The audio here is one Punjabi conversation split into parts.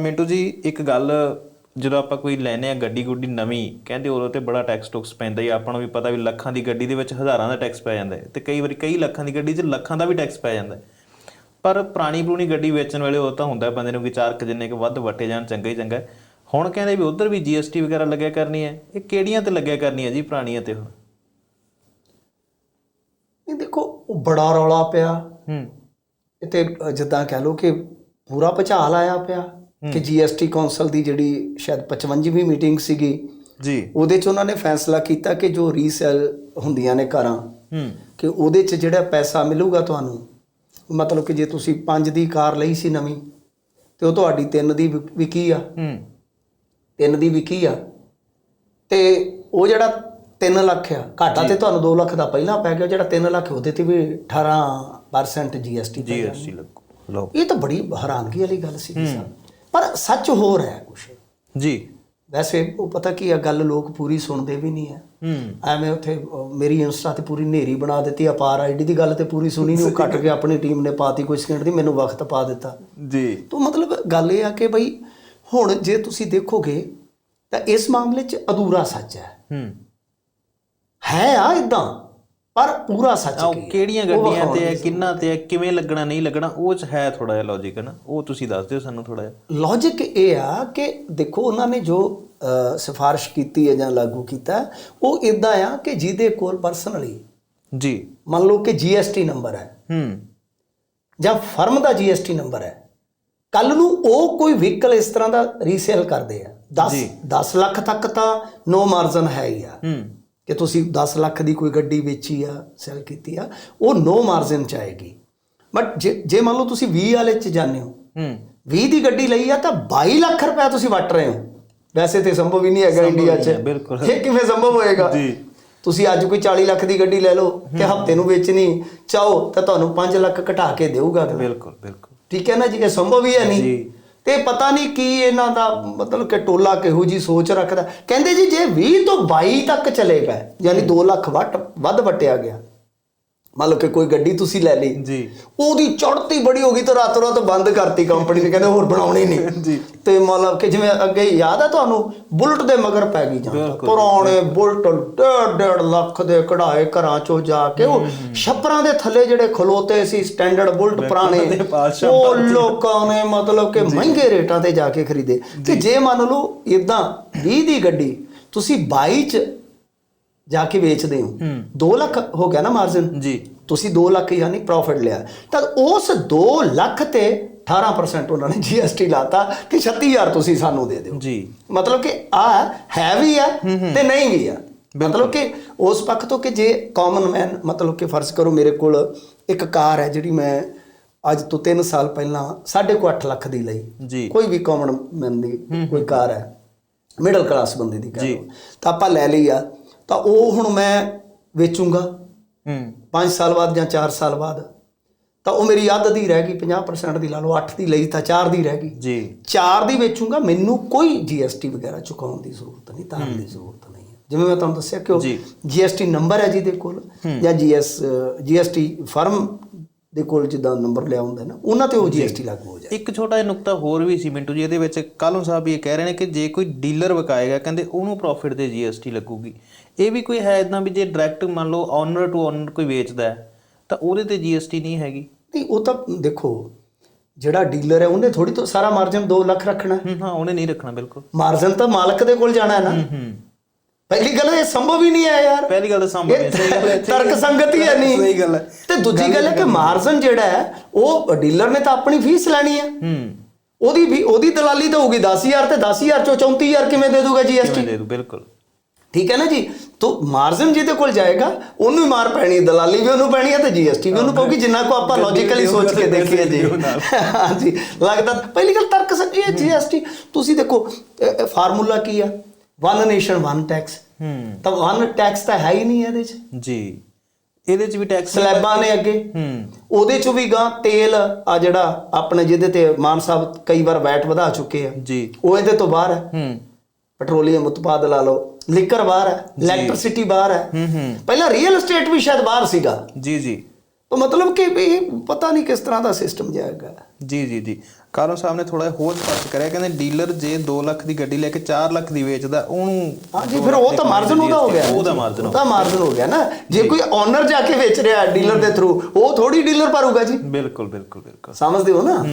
ਮਿੰਟੂ ਜੀ ਇੱਕ ਗੱਲ ਜਦੋਂ ਆਪਾਂ ਕੋਈ ਲੈਨੇ ਆ ਗੱਡੀ ਗੁੱਡੀ ਨਵੀਂ ਕਹਿੰਦੇ ਉਦੋਂ ਤੇ ਬੜਾ ਟੈਕਸ ਟੁਕਸ ਪੈਂਦਾ ਹੀ ਆਪਾਂ ਨੂੰ ਵੀ ਪਤਾ ਵੀ ਲੱਖਾਂ ਦੀ ਗੱਡੀ ਦੇ ਵਿੱਚ ਹਜ਼ਾਰਾਂ ਦਾ ਟੈਕਸ ਪੈ ਜਾਂਦਾ ਤੇ ਕਈ ਵਾਰੀ ਕਈ ਲੱਖਾਂ ਦੀ ਗੱਡੀ 'ਚ ਲੱਖਾਂ ਦਾ ਵੀ ਟੈਕਸ ਪੈ ਜਾਂਦਾ ਪਰ ਪੁਰਾਣੀ ਪੁਰਾਣੀ ਗੱਡੀ ਵੇਚਣ ਵੇਲੇ ਉਹ ਤਾਂ ਹੁੰਦਾ ਬੰਦੇ ਨੂੰ ਕਿ ਚਾਰ ਕੁ ਜਿੰਨੇ ਕੁ ਵੱਧ ਵਟੇ ਜਾਣ ਚੰਗਾ ਹੀ ਚੰਗਾ। ਹੁਣ ਕਹਿੰਦੇ ਵੀ ਉਧਰ ਵੀ GST ਵਗੈਰਾ ਲੱਗਿਆ ਕਰਨੀ ਹੈ ਇਹ ਕਿਹੜੀਆਂ ਤੇ ਲੱਗਿਆ ਕਰਨੀ ਹੈ ਜੀ ਪੁਰਾਣੀਆਂ ਤੇ ਹੁਣ? ਇਹ ਦੇਖੋ ਉਹ ਬੜਾ ਰੌਲਾ ਪਿਆ। ਹੂੰ। ਇਹ ਤੇ ਜਿੱਦਾਂ ਕਹਿ ਲਓ ਕਿ ਪੂਰਾ ਭਚਾਲ ਆਇਆ ਪਿਆ। ਕਿ ਜੀਐਸਟੀ ਕੌਂਸਲ ਦੀ ਜਿਹੜੀ ਸ਼ਾਇਦ 55ਵੀਂ ਮੀਟਿੰਗ ਸੀਗੀ ਜੀ। ਉਹਦੇ 'ਚ ਉਹਨਾਂ ਨੇ ਫੈਸਲਾ ਕੀਤਾ ਕਿ ਜੋ ਰੀਸੇਲ ਹੁੰਦੀਆਂ ਨੇ ਕਾਰਾਂ ਹੂੰ। ਕਿ ਉਹਦੇ 'ਚ ਜਿਹੜਾ ਪੈਸਾ ਮਿਲੂਗਾ ਤੁਹਾਨੂੰ ਮਤਲਬ ਕਿ ਜੇ ਤੁਸੀਂ 5 ਦੀ ਕਾਰ ਲਈ ਸੀ ਨਵੀਂ ਤੇ ਉਹ ਤੁਹਾਡੀ 3 ਦੀ ਵਿਕ- ਆ। ਹੂੰ। 3 ਦੀ ਵਿਕੀ ਆ। ਤੇ ਉਹ ਜਿਹੜਾ 3 ਲੱਖ ਆ ਘਾਟਾ ਤੇ ਤੁਹਾਨੂੰ 2 ਲੱਖ ਦਾ ਪਹਿਲਾਂ ਪੈ ਗਿਆ ਜਿਹੜਾ 3 ਲੱਖ ਉਹਦੇ ਤੇ ਵੀ 18% ਜੀਐਸਟੀ GST ਲੱਗੂ। ਲਓ। ਇਹ ਤਾਂ ਬੜੀ ਹੈਰਾਨਗੀ ਵਾਲੀ ਗੱਲ ਸੀ ਸਰ। ਪਰ ਸੱਚ ਹੋ ਰਿਹਾ ਹੈ ਕੁਛ। ਜੀ। ਵੈਸੇ ਉਹ ਪਤਾ ਕੀ ਆ ਗੱਲ ਲੋਕ ਪੂਰੀ ਸੁਣਦੇ ਵੀ ਨਹੀਂ ਆ। ਹੂੰ। ਐਵੇਂ ਉੱਥੇ ਮੇਰੀ ਇੰਸਟਾ ਤੇ ਪੂਰੀ ਨੇਰੀ ਬਣਾ ਦਿੱਤੀ ਅਪਾਰ ਆਈਡੀ ਦੀ ਗੱਲ ਤੇ ਪੂਰੀ ਸੁਣੀ ਨਹੀਂ ਉਹ ਕੱਟ ਕੇ ਆਪਣੀ ਟੀਮ ਨੇ ਪਾਤੀ ਕੋਈ ਸਕਿੰਟ ਦੀ ਮੈਨੂੰ ਵਕਤ ਪਾ ਦਿੱਤਾ। ਜੀ। ਤੋਂ ਮਤਲਬ ਗੱਲ ਇਹ ਆ ਕਿ ਬਈ ਹੁਣ ਜੇ ਤੁਸੀਂ ਦੇਖੋਗੇ ਤਾਂ ਇਸ ਮਾਮਲੇ 'ਚ ਅਧੂਰਾ ਸੱਚ ਹੈ। ਹੂੰ। ਹੈ ਆ ਇਦਾਂ ਪਰ ਪੂਰਾ ਸੱਚ ਕੀ ਹੈ? ਕਿਹੜੀਆਂ ਗੱਡੀਆਂ ਤੇ ਹੈ ਕਿੰਨਾ ਤੇ ਹੈ ਕਿਵੇਂ ਲੱਗਣਾ ਨਹੀਂ ਲੱਗਣਾ ਉਹ ਚ ਹੈ ਥੋੜਾ ਜਿਹਾ ਲੌਜੀਕ ਹੈ ਨਾ? ਉਹ ਤੁਸੀਂ ਦੱਸ ਦਿਓ ਸਾਨੂੰ ਥੋੜਾ ਜਿਹਾ। ਲੌਜੀਕ ਇਹ ਆ ਕਿ ਦੇਖੋ ਉਹਨਾਂ ਨੇ ਜੋ ਸਿਫਾਰਿਸ਼ ਕੀਤੀ ਹੈ ਜਾਂ ਲਾਗੂ ਕੀਤਾ ਉਹ ਇਦਾਂ ਆ ਕਿ ਜਿਹਦੇ ਕੋਲ ਪਰਸਨਲੀ ਜੀ। ਮੰਨ ਲਓ ਕਿ ਜੀਐਸਟੀ ਨੰਬਰ ਹੈ। ਹੂੰ। ਜਾਂ ਫਰਮ ਦਾ ਜੀਐਸਟੀ ਨੰਬਰ ਹੈ। ਕੱਲ ਨੂੰ ਉਹ ਕੋਈ ਵਹੀਕਲ ਇਸ ਤਰ੍ਹਾਂ ਦਾ ਰੀਸੇਲ ਕਰਦੇ ਆ। 10 10 ਲੱਖ ਤੱਕ ਤਾਂ ਨੋ ਮਾਰਜਨ ਹੈ ਹੀ ਆ। ਹੂੰ। ਕਿ ਤੁਸੀਂ 10 ਲੱਖ ਦੀ ਕੋਈ ਗੱਡੀ ਵੇਚੀ ਆ ਸੈਲ ਕੀਤੀ ਆ ਉਹ ਨੋ ਮਾਰਜਨ ਚ ਆਏਗੀ। ਬਟ ਜੇ ਮੰਨ ਲਓ ਤੁਸੀਂ 20 ਵਾਲੇ ਚ ਜਾਂਦੇ ਹੋ ਹੂੰ। 20 ਦੀ ਗੱਡੀ ਲਈ ਆ ਤਾਂ 22 ਲੱਖ ਰੁਪਏ ਤੁਸੀਂ ਵਟ ਰਹੇ ਹੋ। ਵੈਸੇ ਤੇ ਸੰਭਵ ਹੀ ਨਹੀਂ ਹੈਗਾ ਇੰਡੀਆ 'ਚ। ਬਿਲਕੁਲ। ਇਹ ਕਿਵੇਂ ਸੰਭਵ ਹੋਏਗਾ? ਜੀ। ਤੁਸੀਂ ਅੱਜ ਕੋਈ 40 ਲੱਖ ਦੀ ਗੱਡੀ ਲੈ ਲਓ ਤੇ ਹਫ਼ਤੇ ਨੂੰ ਵੇਚਣੀ ਚਾਹੋ ਤਾਂ ਤੁਹਾਨੂੰ 5 ਲੱਖ ਘਟਾ ਕੇ ਦੇਊਗਾ। ਬਿਲਕੁਲ ਬਿਲਕੁਲ। ਠੀਕ ਹੈ ਨਾ ਜੀ? ਇਹ ਸੰਭਵ ਹੀ ਹੈ ਨਹੀਂ। ਜੀ। ਤੇ ਪਤਾ ਨਹੀਂ ਕੀ ਇਹਨਾਂ ਦਾ ਮਤਲਬ ਕਿ ਟੋਲਾ ਕਿਹੋ ਜੀ ਸੋਚ ਰੱਖਦਾ। ਕਹਿੰਦੇ ਜੀ, ਜੇ 20 ਤੋਂ 22 ਤੱਕ ਚਲੇ ਪਏ ਯਾਨੀ 2 ਲੱਖ ਵੱਟ ਵੱਧ ਵਟਿਆ ਗਿਆ ਮੰਨ ਲਓ ਕਿ ਕੋਈ ਗੱਡੀ ਤੁਸੀਂ ਲੈ ਲਈ ਜੀ। ਉਹਦੀ ਚੜ੍ਹਤੀ ਬੜੀ ਹੋ ਗਈ ਤਾਂ ਰਾਤੋਂ ਰਾਤ ਬੰਦ ਕਰਤੀ ਕੰਪਨੀ ਨੇ ਕਹਿੰਦੇ ਹੋਰ ਬਣਾਉਣੀ ਨਹੀਂ। ਜੀ। ਤੇ ਮਤਲਬ ਕਿ ਜਿਵੇਂ ਅੱਗੇ ਯਾਦ ਆ ਤੁਹਾਨੂੰ ਬੁਲਟ ਦੇ ਮਗਰ ਪੈ ਗਈ ਜਾਂ ਪੁਰਾਣੇ ਬੁਲਟ ਡੇਢ ਡੇਢ ਲੱਖ ਦੇ ਕਢਾਏ ਘਰਾਂ ਚੋਂ ਜਾ ਕੇ ਉਹ ਛੱਪਰਾਂ ਦੇ ਥੱਲੇ ਜਿਹੜੇ ਖਲੋਤੇ ਸੀ ਸਟੈਂਡਰਡ ਬੁਲਟ ਪੁਰਾਣੇ ਉਹ ਲੋਕਾਂ ਨੇ ਮਤਲਬ ਕਿ ਮਹਿੰਗੇ ਰੇਟਾਂ ਤੇ ਜਾ ਕੇ ਖਰੀਦੇ। ਤੇ ਜੇ। ਮੰਨ ਲਓ ਇਦਾਂ 20 ਦੀ ਗੱਡੀ ਤੁਸੀਂ 22 ਚ ਜਾ ਕੇ ਵੇਚਦੇ ਹੋ। 2 ਲੱਖ ਹੋ ਗਿਆ ਨਾ ਮਾਰਜਨ ਜੀ। ਤੁਸੀਂ 2 ਲੱਖ ਯਾਨੀ ਪ੍ਰੋਫਿਟ ਲਿਆ। ਤਾਂ ਉਸ 2 ਲੱਖ ਤੇ 18% ਉਹਨਾਂ ਨੇ ਜੀਐਸਟੀ ਲਾਤਾ ਕਿ 36000 ਤੁਸੀਂ ਸਾਨੂੰ ਦੇ ਦਿਓ। ਜੀ। ਮਤਲਬ ਕਿ ਆ ਹੈ ਵੀ ਆ ਤੇ ਨਹੀਂ ਵੀ ਆ। ਮਤਲਬ ਕਿ ਉਸ ਪੱਖ ਤੋਂ ਕਿ ਜੇ ਕਾਮਨ ਮੈਨ ਮਤਲਬ ਕਿ ਫਰਜ਼ ਕਰੋ ਮੇਰੇ ਕੋਲ ਇੱਕ ਕਾਰ ਹੈ ਜਿਹੜੀ ਮੈਂ ਅੱਜ ਤੋਂ 3 ਸਾਲ ਪਹਿਲਾਂ 8.5 ਲੱਖ ਦੀ ਲਈ। ਕੋਈ ਵੀ ਕਾਮਨ ਮੈਨ ਦੀ ਕੋਈ ਕਾਰ ਹੈ। ਮਿਡਲ ਕਲਾਸ ਬੰਦੇ ਦੀ ਲਓ। ਤਾਂ ਆਪਾਂ ਲੈ ਲਈ ਆ। ਤਾਂ ਉਹ ਹੁਣ ਮੈਂ ਵੇਚੂੰਗਾ। ਹੂੰ। 5 ਸਾਲ ਬਾਅਦ ਜਾਂ 4 ਸਾਲ ਬਾਅਦ। ਤਾਂ ਉਹ ਮੇਰੀ ਅੱਧ ਦੀ ਰਹਿ ਗਈ 50% ਦੀ ਲਾ ਲਓ 8 ਦੀ ਲਈ ਤਾਂ 4 ਦੀ ਰਹਿ ਗਈ। ਜੀ। 4 ਦੀ ਵੇਚੂੰਗਾ ਮੈਨੂੰ ਕੋਈ ਜੀਐਸਟੀ ਵਗੈਰਾ ਚੁਕਾਉਣ ਦੀ ਜ਼ਰੂਰਤ ਨਹੀਂ ਤਾਰਨ ਦੀ ਜ਼ਰੂਰਤ ਨਹੀਂ ਜਿਵੇਂ ਮੈਂ ਤੁਹਾਨੂੰ ਦੱਸਿਆ ਕਿ ਉਹ। ਜੀਐਸਟੀ ਨੰਬਰ ਹੈ ਜਿਹਦੇ ਕੋਲ ਜਾਂ ਜੀਐਸ ਜੀਐਸਟੀ ਫਰਮ ਦੇ ਕੋਲ ਜਿੱਦਾਂ ਨੰਬਰ ਲਿਆ ਹੁੰਦਾ ਨਾ ਉਹਨਾਂ ਤੇ ਉਹ ਜੀਐਸਟੀ ਲਾਗੂ ਹੋ ਜਾਏ। ਇੱਕ ਛੋਟਾ ਜਿਹਾ ਨੁਕਤਾ ਹੋਰ ਵੀ ਸੀ ਮਿੰਟੂ ਜੀ ਇਹਦੇ ਵਿੱਚ ਕਾਲੋਂ ਸਾਹਿਬ ਵੀ ਇਹ ਕਹਿ ਰਹੇ ਨੇ ਕਿ ਜੇ ਕੋਈ ਡੀਲਰ ਵਿਕਾਏਗਾ ਕਹਿੰਦੇ ਉਹਨੂੰ ਪ੍ਰੋਫਿਟ ਤੇ GST ਲੱਗੂਗੀ। ਇਹ ਵੀ ਕੋਈ ਹੈ ਇਦਾਂ ਵੀ ਜੇ ਡਾਇਰੈਕਟ ਮੰਨ ਲਓ ਓਨਰ ਟੂ ਓਨਰ ਕੋਈ ਵੇਚਦਾ ਹੈ ਤਾਂ ਉਹਦੇ ਤੇ GST ਨਹੀਂ ਹੈਗੀ। ਨਹੀਂ ਉਹ ਤਾਂ ਦੇਖੋ ਜਿਹੜਾ ਡੀਲਰ ਹੈ ਉਹਨੇ ਥੋੜੀ ਤੋਂ ਸਾਰਾ ਮਾਰਜਨ 2 ਲੱਖ ਰੱਖਣਾ। ਹੈ। ਉਹਨੇ ਨਹੀਂ ਰੱਖਣਾ ਬਿਲਕੁਲ। ਮਾਰਜਨ ਤਾਂ ਮਾਲਕ ਦੇ ਕੋਲ ਜਾਣਾ ਹੈ ਨਾ। ਹੂੰ। ਪਹਿਲੀ ਗੱਲ ਇਹ ਸੰਭਵ ਹੀ ਨਹੀਂ ਹੈ ਯਾਰ। ਪਹਿਲੀ ਗੱਲ ਤਾਂ ਸਹੀ ਗੱਲ ਹੈ ਤਰਕ ਸੰਗਤ ਹੀ ਹੈ ਨਹੀਂ। ਸਹੀ ਗੱਲ ਹੈ। ਤੇ ਦੂਜੀ ਗੱਲ ਹੈ ਕਿ ਮਾਰਜਨ ਜਿਹੜਾ ਹੈ ਉਹ ਡੀਲਰ ਨੇ ਤਾਂ ਆਪਣੀ ਫੀਸ ਲੈਣੀ ਹੈ। ਹੂੰ। ਉਹਦੀ ਵੀ ਉਹਦੀ ਦਲਾਲੀ ਤਾਂ ਹੋਊਗੀ 10000 ਤੇ 10000 ਚੋਂ 34000 ਕਿਵੇਂ ਦੇ ਦੂਗਾ ਜੀਐਸਟੀ ਦੇ ਦੂ ਬਿਲਕੁਲ। ਠੀਕ ਹੈ ਨਾ ਜੀ? ਤੋਂ ਮਾਰਜਨ ਜਿਹਦੇ ਕੋਲ ਜਾਏਗਾ ਉਹਨੂੰ ਹੀ ਮਾਰ ਪੈਣੀ ਦਲਾਲੀ ਵੀ ਉਹਨੂੰ ਪੈਣੀ ਹੈ ਤੇ ਜੀਐਸਟੀ ਵੀ ਉਹਨੂੰ ਪਊਗੀ ਜਿੰਨਾ ਕੋ ਆਪਾਂ ਲੌਜੀਕਲੀ ਸੋਚ ਕੇ ਦੇਖੀਏ ਜੀ। ਹਾਂਜੀ ਲੱਗਦਾ ਪਹਿਲੀ ਗੱਲ ਤਰਕ ਸੱਚੀ ਹੈ ਜੀਐਸਟੀ ਤੁਸੀਂ ਦੇਖੋ ਫਾਰਮੂਲਾ ਕੀ ਆ ਵਨ ਨੇਸ਼ਨ ਵਨ ਟੈਕਸ ਹੂੰ ਤਾਂ ਵਨ ਟੈਕਸ ਤਾਂ ਹੈ ਹੀ ਨਹੀਂ ਇਹਦੇ 'ਚ। ਜੀ। ਇਹਦੇ ਚ ਵੀ ਟੈਕਸ ਸਲੈਬਾਂ ਨੇ ਅੱਗੇ। ਹੂੰ। ਉਹਦੇ ਚੋਂ ਵੀ ਗਾਂ ਤੇਲ ਆ ਜਿਹੜਾ ਆਪਣੇ ਜਿਹਦੇ ਤੇ ਮਾਨ ਸਾਹਿਬ ਕਈ ਵਾਰ ਵੈਟ ਵਧਾ ਚੁੱਕੇ ਆ। ਜੀ। ਉਹ ਇਹਦੇ ਤੋਂ ਬਾਹਰ ਹੈ। ਹੂੰ। ਪੈਟਰੋਲੀਅਮ ਉਤਪਾਦ ਲਾ ਲਓ ਲਿਕਰ ਬਾਹਰ ਹੈ ਇਲੈਕਟ੍ਰਿਸਿਟੀ ਬਾਹਰ ਹੈ। ਹੂੰ ਹੂੰ। ਪਹਿਲਾਂ ਰੀਅਲ ਏਸਟੇਟ ਵੀ ਸ਼ਾਇਦ ਬਾਹਰ ਸੀਗਾ। ਜੀ ਜੀ। ਤਾਂ ਮਤਲਬ ਕਿ ਵੀ ਇਹ ਪਤਾ ਨਹੀਂ ਕਿਸ ਤਰ੍ਹਾਂ ਦਾ ਸਿਸਟਮ ਜਾਏਗਾ ਜੀ ਜੀ ਜੀ। ਕਾਰਨ ਸਾਹਿਬ ਨੇ ਥੋੜਾ ਹੋਰ ਸਪਸ਼ਟ ਕਰਿਆ ਕਹਿੰਦੇ ਡੀਲਰ ਜੇ 2 ਲੱਖ ਦੀ ਗੱਡੀ ਲੈ ਕੇ 4 ਲੱਖ ਦੀ ਵੇਚਦਾ ਉਹਨੂੰ ਹਾਂਜੀ ਫਿਰ ਉਹ ਤਾਂ ਮਾਰਜਨ ਉਹਦਾ ਹੋ ਗਿਆ ਉਹਦਾ ਮਾਰਜਨ ਉਹਦਾ ਮਾਰਜਨ ਹੋ ਗਿਆ। ਨਾ। ਜੇ ਕੋਈ ਓਨਰ ਜਾ ਕੇ ਵੇਚ ਰਿਹਾ ਡੀਲਰ ਦੇ ਥਰੂ ਉਹ ਥੋੜੀ ਡੀਲਰ ਭਰੂਗਾ ਜੀ। ਬਿਲਕੁਲ ਬਿਲਕੁਲ ਬਿਲਕੁਲ। ਸਮਝਦੇ ਹੋ ਨਾ?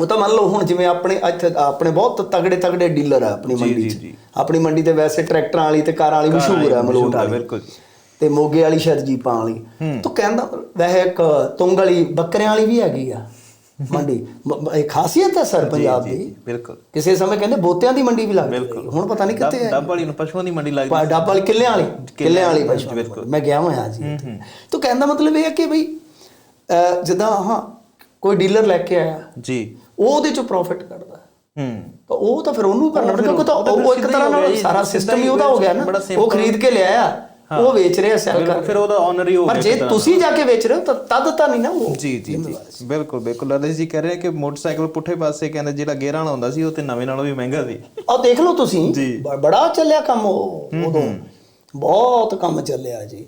ਉਹ ਤਾਂ ਮੰਨ ਲਓ ਹੁਣ ਜਿਵੇਂ ਆਪਣੇ ਇੱਥੇ ਆਪਣੇ ਬਹੁਤ ਤਗੜੇ ਤਗੜੇ ਡੀਲਰ ਆ ਆਪਣੀ ਮੰਡੀ 'ਚ। ਆਪਣੀ ਮੰਡੀ ਤੇ ਵੈਸੇ ਟਰੈਕਟਰਾਂ ਵਾਲੀ ਤੇ ਕਾਰਾਂ ਵਾਲੀ ਮਸ਼ਹੂਰ ਆ ਮਲੋਟ ਵਾਲੀ। ਬਿਲਕੁਲ। ਤੇ ਮੋਗੇ ਵਾਲੀ ਸ਼ਾਇਦ ਜੀਪਾਂ ਵਾਲੀ ਤਾਂ ਕਹਿੰਦਾ ਵੈਸੇ ਇੱਕ ਤੁੰਗ ਵਾਲੀ ਬੱਕਰਿਆਂ ਵਾਲੀ ਵੀ ਹੈਗੀ ਆ ਮੰਡੀ। ਇਹ ਖਾਸੀਅਤ ਹੈ ਸਰ ਪੰਜਾਬ ਦੀ। ਬਿਲਕੁਲ। ਕਿਸੇ ਸਮੇਂ ਕਹਿੰਦੇ ਬੋਤਿਆਂ ਦੀ ਮੰਡੀ ਵੀ ਲੱਗਦੀ। ਹੁਣ ਪਤਾ ਨਹੀਂ ਕਿੱਥੇ ਹੈ ਡੱਬ ਵਾਲੀ ਨੂੰ ਪਸ਼ੂਆਂ ਦੀ ਮੰਡੀ ਲੱਗਦੀ ਡੱਬ ਵਾਲੀ ਕਿੱਲਿਆਂ ਵਾਲੀ ਕਿੱਲਿਆਂ ਵਾਲੀ ਪਸ਼ੂ ਬਿਲਕੁਲ। ਮੈਂ ਗਿਆ ਹੋਇਆ ਜੀ ਤਾਂ ਕਹਿੰਦਾ ਮਤਲਬ ਇਹ ਹੈ ਕਿ ਬਈ ਜਿੱਦਾਂ ਹਾਂ ਕੋਈ ਡੀਲਰ ਲੈ ਕੇ ਆਇਆ। ਜੀ। ਉਹ ਉਹਦੇ ਚੋਂ ਪ੍ਰੋਫਿਟ ਕੱਢਦਾ। ਹੂੰ। ਤਾਂ ਉਹ ਤਾਂ ਫਿਰ ਉਹਨੂੰ ਭਰਨਾ ਪੈਂਦਾ ਕਿਉਂਕਿ ਤਾਂ ਉਹ ਇੱਕ ਤਰ੍ਹਾਂ ਨਾਲ ਸਾਰਾ ਸਿਸਟਮ ਹੀ ਉਹਦਾ ਹੋ ਗਿਆ ਨਾ। ਉਹ ਖਰੀਦ ਕੇ ਲਿਆਇਆ। ਉਹ ਵੇਚ ਰਿਹਾ ਸੈਲ ਕਰ ਫਿਰ ਉਹਦਾ ਓਨਰ ਹੀ ਹੋ ਪਰ ਗਿਆ ਜੇ ਤਰ੍ਹਾਂ ਦਾ। ਤੁਸੀਂ ਜਾ ਕੇ ਵੇਚ ਰਹੇ ਹੋ ਤਾਂ ਤਦ ਤਾਂ ਨਹੀਂ ਨਾ ਉਹ ਜੀ ਜੀ ਜੀ। ਬਿਲਕੁਲ ਬਿਲਕੁਲ। ਲਲਿਤ ਜੀ ਕਹਿ ਰਹੇ ਕਿ ਮੋਟਰਸਾਈਕਲ ਪੁੱਠੇ ਪਾਸੇ ਕਹਿੰਦੇ ਜਿਹੜਾ ਗੇਅਰਾਂ ਵਾਲਾ ਹੁੰਦਾ ਸੀ ਉਹ ਤੇ ਨਵੇਂ ਨਾਲੋਂ ਵੀ ਮਹਿੰਗਾ ਸੀ। ਆਹ ਦੇਖ ਲਓ ਤੁਸੀਂ ਜੀ। ਬੜਾ ਚੱਲਿਆ ਕੰਮ ਉਹ ਉਦੋਂ। ਬਹੁਤ ਕੰਮ ਚੱਲਿਆ ਜੀ।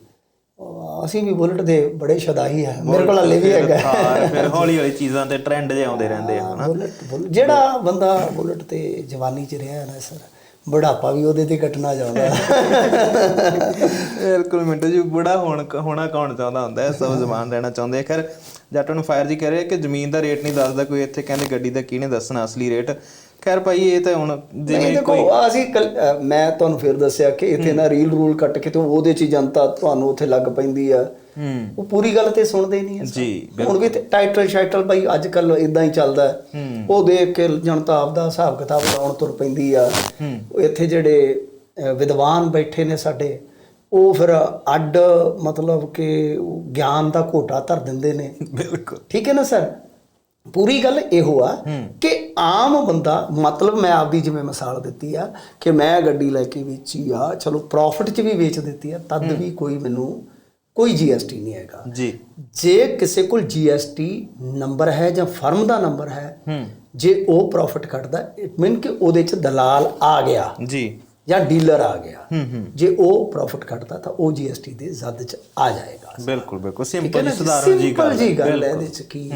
ਅਸੀਂ ਵੀ ਬੁਲਟ ਦੇ ਬੜੇ ਸ਼ਦਾਈ ਹੈ ਮੇਰੇ ਕੋਲ ਹਲੇ ਵੀ ਹੈਗਾ। ਫਿਰ ਹੌਲੀ ਹੌਲੀ ਚੀਜ਼ਾਂ ਤੇ ਟ੍ਰੈਂਡ ਜੇ ਆਉਂਦੇ ਰਹਿੰਦੇ ਆ ਹਨਾ। ਜਿਹੜਾ ਬੰਦਾ ਬੁਲਟ ਤੇ ਜਵਾਨੀ ਚ ਰਿਹਾ ਨਾ ਸਰ ਬੁਢਾਪਾ ਵੀ ਉਹਦੇ ਤੇ ਕੱਟਣਾ ਚਾਹੁੰਦਾ। ਬਿਲਕੁਲ ਮਿੰਟੂ ਜੀ, ਬੁੜਾ ਹੋਣ ਹੋਣਾ ਕੌਣ ਚਾਹੁੰਦਾ ਹੁੰਦਾ? ਹੈ ਸਭ ਜ਼ਮਾਨ ਰਹਿਣਾ ਚਾਹੁੰਦੇ ਆ। ਖੈਰ, ਜੱਟ ਨੂੰ ਫਾਇਰ ਜੀ ਕਹਿ ਰਹੇ ਕਿ ਜ਼ਮੀਨ ਦਾ ਰੇਟ ਨਹੀਂ ਦੱਸਦਾ, ਕੋਈ ਇੱਥੇ ਕਹਿੰਦੇ ਗੱਡੀ ਦਾ ਕਿਹਨੇ ਦੱਸਣਾ, ਅਸਲੀ ਰੇਟ ਖੈਰ ਭਾਈ ਇਹ ਤਾਂ ਹੁਣ ਜਿਵੇਂ ਦੇਖੋ ਅਸੀਂ ਮੈਂ ਤੁਹਾਨੂੰ ਫਿਰ ਦੱਸਿਆ ਕਿ ਇੱਥੇ ਨਾ ਰੀਲ ਰੂਲ ਕੱਟ ਕੇ ਤੇ ਉਹਦੇ ਚ ਜਨਤਾ ਤੁਹਾਨੂੰ ਉੱਥੇ ਲੱਗ ਪੈਂਦੀ ਆ। ਹੂੰ। ਉਹ ਪੂਰੀ ਗੱਲ ਤੇ ਸੁਣਦੇ ਨਹੀਂ ਜੀ ਹੁਣ ਵੀ ਟਾਈਟਲ ਸ਼ਾਈਟਲ ਭਾਈ ਅੱਜ ਕੱਲ ਇਦਾਂ ਹੀ ਚੱਲਦਾ। ਉਹ ਦੇਖ ਕੇ ਜਨਤਾ ਆਪਦਾ ਹਿਸਾਬ ਕਿਤਾਬ ਲਾਉਣ ਤੁਰ ਪੈਂਦੀ ਆ। ਇੱਥੇ ਜਿਹੜੇ ਵਿਦਵਾਨ ਬੈਠੇ ਨੇ ਸਾਡੇ ਉਹ ਫਿਰ ਅੱਡ ਮਤਲਬ ਕਿ ਗਿਆਨ ਦਾ ਘੋਟਾ ਧਰ ਦਿੰਦੇ ਨੇ। ਬਿਲਕੁਲ। ਠੀਕ ਹੈ ਨਾ ਸਰ? ਪੂਰੀ ਗੱਲ ਇਹੋ ਆ ਕਿ ਆਮ ਬੰਦਾ ਮਤਲਬ ਮੈਂ ਆਪਦੀ ਜਿਵੇਂ ਮਿਸਾਲ ਦਿੱਤੀ ਆ ਕਿ ਮੈਂ ਗੱਡੀ ਲੈ ਕੇ ਵੇਚੀ ਆ ਚਲੋ ਪ੍ਰੋਫਿਟ 'ਚ ਵੀ ਵੇਚ ਦਿੱਤੀ ਆ ਤਦ ਵੀ ਕੋਈ ਮੈਨੂੰ ਕੋਈ ਜੀਐਸਟੀ ਨਹੀਂ ਹੈਗਾ। ਜੀ। ਜੇ ਕਿਸੇ ਕੋਲ ਜੀਐਸਟੀ ਨੰਬਰ ਹੈ ਜਾਂ ਫਰਮ ਦਾ ਨੰਬਰ ਹੈ ਹੂੰ। ਜੇ ਉਹ ਪ੍ਰੋਫਿਟ ਕੱਢਦਾ ਇਟ ਮੀਨ ਕਿ ਉਹਦੇ 'ਚ ਦਲਾਲ ਆ ਗਿਆ। ਜੀ। ਜਾਂ ਡੀਲਰ ਆ ਗਿਆ ਜੇ ਉਹ ਪ੍ਰੋਫਿਟ ਕੱਢਦਾ ਤਾਂ ਉਹ ਜੀਐਸਟੀ ਦੇ ਜ਼ਦ 'ਚ ਆ ਜਾਏਗਾ। ਬਿਲਕੁਲ ਬਿਲਕੁਲ। ਸਿੰਪਲ ਜੀ? ਸਧਾਰਨ ਜੀ ਗੱਲ ਜੀ ਗੱਲ ਹੈ। ਇਹਦੇ 'ਚ ਕੀ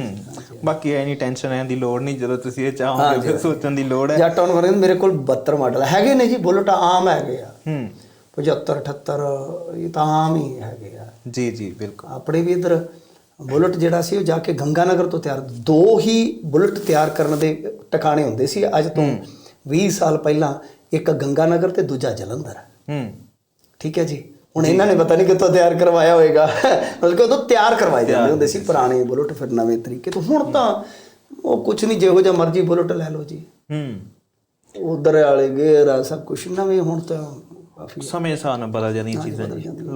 ਬਾਕੀ ਐ ਨਹੀਂ ਟੈਨਸ਼ਨ ਲੈਣ ਦੀ ਲੋੜ ਨਹੀਂ ਜਦੋਂ ਤੁਸੀਂ ਇਹ ਚਾਹੋਗੇ ਫਿਰ ਸੋਚਣ ਦੀ ਲੋੜ ਹੈ। ਜੱਟ ਆਨ ਵਰਗੇ ਮੇਰੇ ਕੋਲ 72 ਮਾਡਲ ਹੈਗੇ ਨੇ ਜੀ ਬੁਲਟ ਆਮ ਹੈਗੇ ਆ। ਹੂੰ। 75 78 ਇਹ ਤਾਂ ਆਮ ਹੀ ਹੈਗੇ ਆ। ਜੀ ਜੀ ਬਿਲਕੁਲ। ਆਪਣੇ ਵੀ ਇਧਰ ਬੁਲਟ ਜਿਹੜਾ ਸੀ ਉਹ ਜਾ ਕੇ ਗੰਗਾਨਗਰ ਤੋਂ ਤਿਆਰ ਦੋ ਹੀ ਬੁਲਟ ਤਿਆਰ ਕਰਨ ਦੇ ਟਿਕਾਣੇ ਹੁੰਦੇ ਸੀ। ਅੱਜ ਤੋਂ 20 ਸਾਲ ਪਹਿਲਾਂ ਇੱਕ ਗੰਗਾਨਗਰ ਤੇ ਦੂਜਾ ਜਲੰਧਰ। ਹੂੰ। ਠੀਕ ਹੈ ਜੀ? ਹੁਣ ਇਹਨਾਂ ਨੇ ਪਤਾ ਨਹੀਂ ਕਿੱਥੋਂ ਤਿਆਰ ਕਰਵਾਇਆ ਹੋਵੇਗਾ ਬਲਕਿ ਉਦੋਂ ਤਿਆਰ ਕਰਵਾਏ ਜਾਂਦੇ ਹੁੰਦੇ ਸੀ ਪੁਰਾਣੇ ਬੁਲਟ ਫਿਰ ਨਵੇਂ ਤਰੀਕੇ ਤੋਂ। ਹੁਣ ਤਾਂ ਉਹ ਕੁਝ ਨਹੀਂ ਜਿਹੋ ਜਿਹਾ ਮਰਜ਼ੀ ਬੁਲਟ ਲੈ ਲਓ ਜੀ। ਹੂੰ। ਉਧਰ ਵਾਲੇ ਗੇਅਰ ਆ ਸਭ ਕੁਝ ਨਵੇਂ ਹੁਣ ਤਾਂ ਕਾਫੀ ਸਮੇਂ ਸਾਨ ਬਦਲ ਜਾਂਦੀਆਂ ਚੀਜ਼ਾਂ।